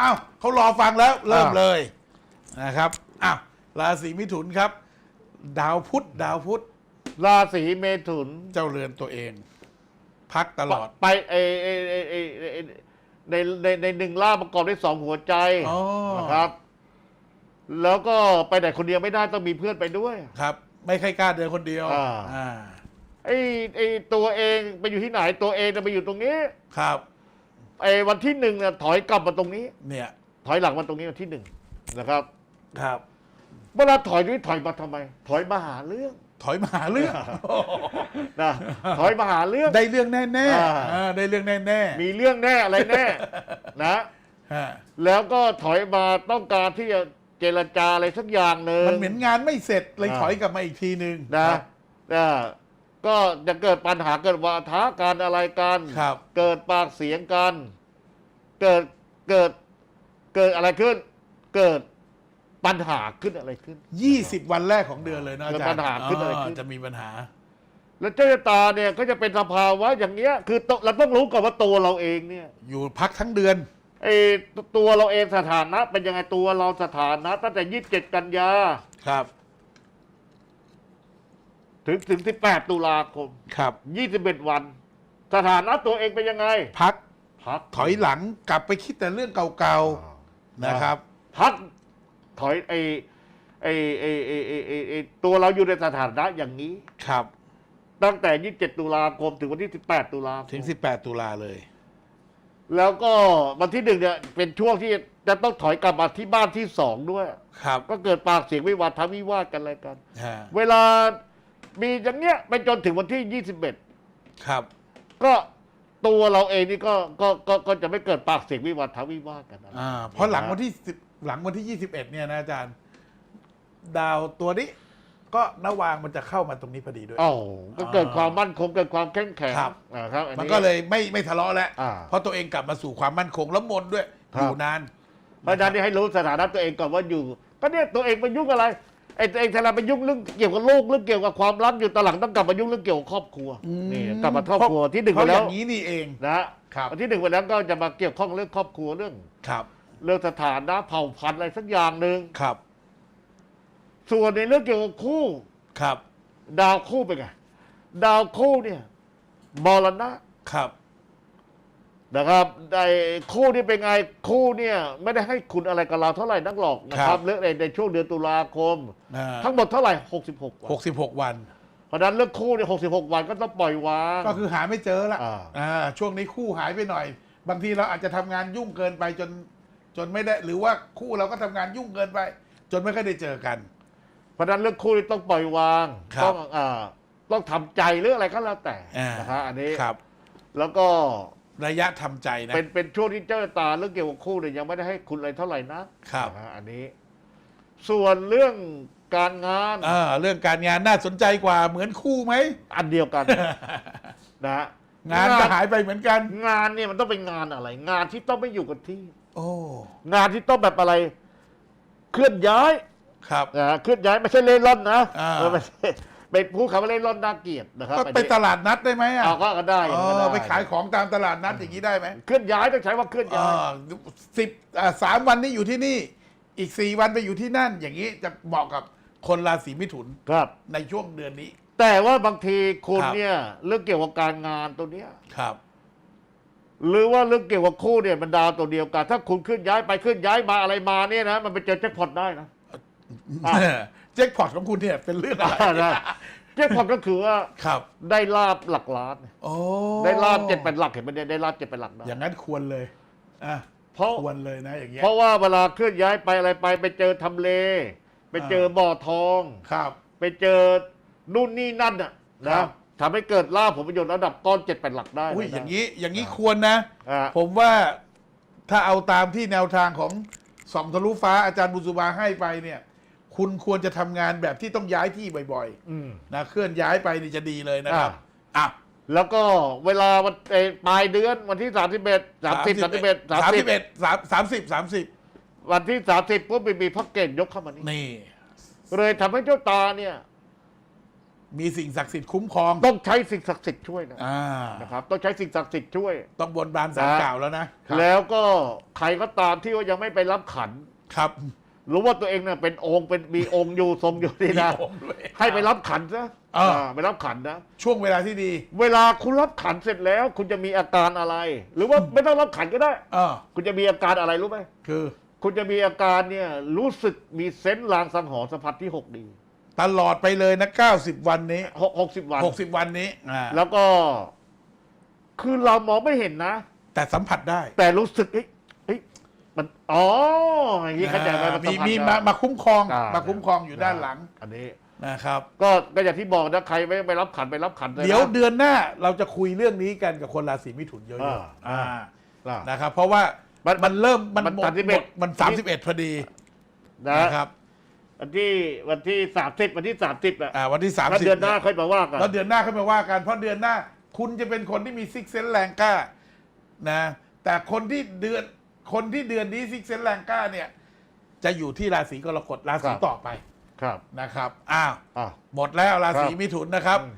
อ้าวเขารอฟังแล้วเริ่มอ่าเลยนะครับอ้าวราศีมิถุนครับ ดาวพุธดาวพุธราศีเมถุนเจ้าเรือนตัวเอง พักตลอด ไปเอเอเอเอเอเอในในในหนึ่งล่าประกอบด้วยสองหัวใจอ๋อ นะครับ แล้วก็ไปไหนคนเดียวไม่ได้ต้องมีเพื่อนไปด้วย ครับ ไม่ใครกล้าเดินคนเดียวอ่า อ่าไอ้ไอ้ตัวเองไปอยู่ที่ไหนตัวเองจะไปอยู่ตรงนี้ ครับ ไอ้วันที่หนึ่งเนี่ยถอยกลับมาตรงนี้ เนี่ยถอยหลังมาตรงนี้วันที่หนึ่งนะครับครับ เวลาถอยนี่ถอยมาทำไม ถอยมาหาเรื่องถอยมาหาเรื่อง นะถอยมาหาเรื่อง ได้เรื่องแน่แน่อ่า อ่าได้เรื่องแน่แน่มีเรื่องแน่อะไรแน่ นะ ฮะแล้วก็ถอยมาต้องการที่จะเจรจาอะไรสักอย่างหนึ่ง มันเหมือนงานไม่เสร็จเลยอ่า ถอยกลับมาอีกทีหนึ่งนะครับนะก็จะเกิดปัญหาเกิดวาทะการอะไรกัน ครับ เกิดปากเสียงกัน เกิดเกิดเกิดอะไรขึ้น เกิดปัญหาขึ้นอะไรขึ้น ยี่สิบวันแรกของเดือนเลยนะอาจารย์เกิดปัญหาขึ้นอะไรขึ้น จะมีปัญหา แล้วเจ้าชะตาเนี่ยก็จะเป็นสภาวะอย่างเงี้ย คือตเราต้องรู้ก่อนว่าตัวเราเองเนี่ยอยู่พักทั้งเดือน ไอ้ตัวเราเองสถานะ เป็นยังไงตัวเราสถานะตั้งแต่ยี่สิบเจ็ดกันยาครับ ถึงถึงสิบแปดตุลาคมครับยี่สิบเอ็ดวัน สถานะตัวเองเป็นยังไง พัก พักถอยหลังกลับไปคิดแต่เรื่องเก่าๆนะครับ พักถอยไอ้ไอ้ไอ้ไอ้ไอ้ไอ้ไอ้ตัวเราอยู่ในสถานะอย่างนี้ ครับ ตั้งแต่ยี่สิบเจ็ดตุลาคมถึงวันที่สิบแปดตุลาคมถึง 18 ตุลาเลย แล้วก็วันที่หนึ่งเนี่ยเป็นช่วงที่จะต้องถอยกลับมาที่บ้านที่สองด้วย ครับ ก็เกิดปากเสียงวิวาทะวิวาทกันอะไรกัน ฮะ เวลามีอย่างเงี้ยไปจนถึงวันที่ 21 ครับ ก็ ตัวเราเองนี่ก็ก็ก็ก็จะไม่เกิดปากเสียงวิวาทะวิวาทกันนะอ่าเพราะหลังวันที่10หลังวันที่21เนี่ยนะอาจารย์ ดาวตัวนี้ ก็นวางมันจะเข้ามาตรงนี้พอดีด้วยอ๋อก็เกิดความมั่นคงเกิดความแข็งแข็งครับ อ่าครับอั มันก็เลยไม่ไม่ทะเลาะแล้วอ่าเพราะตัวเองกลับมาสู่ความมั่นคงแล้วมนด้วยครัอบยู่นาน เพราะฉะนั้นนี่ให้รู้สถานะตัวเองก่อนว่าอยู่ก็เนี่ยตัวเองไปยุ่งอะไร ไอ้ตัวเองทำไปยุ่งเรื่องเกี่ยวกับลูกเรื่องเกี่ยวกับความรักอยู่ตอนหลังต้องกลับมายุ่งเรื่องเกี่ยวกับครอบครัวอืม นี่กลับมาครอบครัวที่หนึ่งเพไปราะอแล้วย่างนี้นี่เอง นะครับวันที่หนึ่งไปแล้วก็จะมาเกี่ยวข้องเรื่องครอบครัวเรื่อง ครับ เรื่องสถานะเผ่าพันธุ์อะไรสักอย่างหนึ่งครับ ส่วนในเรื่องเกี่ยวกับคู่ ครับ ดาวคู่เป็นไงดาวคู่เนี่ยมรณะ ครับ นะครับไอ้คู่นี่เป็นไงคู่เนี่ยไม่ได้ให้คุณอะไรกับเราเท่าไหร่นักหรอกนะครับเรื่องในในช่วงเดือนตุลาคม อ่าทั้งหมดเท่าไหร่ 66วันหกสิบหกวัน เพราะฉะนั้นเรื่องคู่เนี่ย66 วันก็ต้องปล่อยวาง ก็คือหาไม่เจอละอ่า อ่าช่วงนี้คู่หายไปหน่อย บางทีเราอาจจะทำงานยุ่งเกินไปจน จนไม่ได้ หรือว่าคู่เราก็ทำงานยุ่งเกินไป จนไม่ค่อยได้เจอกัน เพราะฉะนั้นเรื่องคู่นี่ต้องปล่อยวางครับต้องอ่าต้องทำใจหรืออะไรก็แล้วแต่อ่านะครับอันนี้ครับแล้วก็ ระยะทำใจนะ เป็นเป็นช่วงที่เจ้าชะตาเรื่องเกี่ยวกับคู่เนี่ยยังไม่ได้ให้คุณอะไรเท่าไหร่นะครับนะฮะอันนี้ ส่วนเรื่องการงานอ่าเรื่องการงานน่าสนใจกว่าเหมือนคู่ไหมอันเดียวกัน นะฮะงานก็หายไปเหมือนกัน งานเนี่ยมันต้องเป็นงานอะไร งานที่ต้องไม่อยู่กับที่ โอ้งานที่ต้องแบบอะไร เคลื่อนย้าย ครับนะฮะเคลื่อนย้ายไม่ใช่เล่ร่อนนะอ่าเออไม่ใช่ ไปพูดคำว่าเล่ร่อนน่าเกลียดนะครับก็อันไปนี้ตลาดนัดได้ไหมอะเอาก็ก็ได้อเอย่างนั้นก็อด้ไปขายของตามตลาดนัดอย่างนี้ได้ไหมเคลื่อนย้ายต้องใช้ว่าเคลื่อนย้ายสิบสามวันนี้อยู่ที่นี่ อีกสี่วันไปอยู่ที่นั่น อย่างนี้จะเหมาะกับคนราศีมิถุนครับในช่วงเดือนนี้ แต่ว่าบางทีคุณครับเนี่ยเรื่องเกี่ยวกับการงานตัวเนี้ยครับหรือว่าเรื่องเกี่ยวกับคู่เนี่ยมันดาวตัวเดียวกัน ถ้าคุณขึ้นย้ายไปขึ้นย้ายมาอะไรมาเนี่ยนะ มันไปเจอแจ็คพอตได้นะอะ แจ็คพอตของคุณเนี่ยเป็นเรื่องอะไรอ่านะแจ็คพอตก็คือว่าครับได้ลาบหลักล้าน โอ้ได้ลาบเจ็ดเป็นหลักเห็นไหมเนี่ยได้ลาบเจ็ดเป็นหลักได้อย่างนั้นควรเลยอะเพราะควรเลยนะอย่างเงี้ยเพราะว่าเวลาเคลื่อนย้ายไปอะไรไปไปเจอทำเล ไปเจอบ่อทอง ครับ ไปเจอนู่นนี่นั่นน่ะครันะบ ทำให้เกิดลาบผลประโยชน์ระดับก้อนเจ็ดเป็นหลักได้อุ้ยนะอย่างนี้อย่างนี้ควรนะ อ่า ผมว่าถ้าเอาตามที่แนวทางของสองทะลุฟ้าอาจารย์บุษบาให้ไปเนี่ย คุณควรจะทำงานแบบที่ต้องย้ายที่บ่อยอืม ๆนะเคลื่อนย้ายไปนี่จะดีเลยนะครับอ่าอะแล้วก็เวลาวันเอ่อปลายเดือนวันที่สามสิบเอ็ดสามสิบสามสิบเอ็ดสามสามสิสิบบเอ็ดสามสามสิบสามสิบวันที่สามสิบปุ๊บมีพระเกศยกเข้ามานี่นี่ เลยทำให้เจ้าตาเนี่ย มีสิ่งศักดิ์สิทธิ์คุ้มครองต้องใช้สิ่งศักดิ์สิทธิ์ช่วยนะอ่านะครับ ต้องใช้สิ่งศักดิ์สิทธิ์ช่วย ต้องบนบานสารกล่าวแล้วนะแล้วก็ใครก็ตามที่ว่ายังไม่ไปรับขัน ครับ รู้ว่าตัวเองเนี่ยเป็นองค์เป็นมีองค์อยู่ทรงอยู่นี่นะ มีองค์ด้วยให้ไปรับขันซะอ่าอ่าไปรับขันนะ ช่วงเวลาที่ดีเวลาคุณรับขันเสร็จแล้ว คุณจะมีอาการอะไร หรือว่าไม่ต้องรับขันก็ได้ เออคุณจะมีอาการอะไรรู้ไหม คือ คุณจะมีอาการเนี่ยรู้สึกมีเซนส์ลางสังหรณ์สัมผัสที่หกดีตลอดไปเลยนะ 90 วันนี้ หกหกสิบวัน 60 วันนี้อ่าแล้วก็ คือเรามองไม่เห็นนะ แต่สัมผัสได้ แต่รู้สึกเอ้ยเอ้ย มันอ๋ออย่างนี้เข้าใจไหมนมีสัผัสมีได้ มามาคุ้มครองอ่มาคุ้มครองอยู่ด้านหลังอันนี้ นะครับ ก็ก็อย่างที่บอกนะใครไม่ไปรับขันไปรับขันลนะ เดี๋ยวเดือนหน้าเราจะคุยเรื่องนี้กันกับคนราศีมิถุนเยอะอ่าๆอ่าอ่านะครับ เพราะว่ามันมันเริ่มมันมันหมด31 หมดมัน 31พอดีนะนะครับวันที่วันที่สามสิบวันที่สามสิบอะอ่าวันที่แล้ว30เดือนหน้าค่อยมาว่ากัน แล้วเดือนหน้าค่อยมาว่ากันเพราะเดือนหน้า คุณจะเป็นคนที่มีซิกเซนแรงกล้านะแต่คนที่เดือน คนที่เดือนนี้ซิกเซนแรงกล้าเนี่ย จะอยู่ที่ราศีกรกฎราศีต่อไปครับนะครับอ้าว อะ หมดแล้วราศีครับมิถุนนะครับ อืม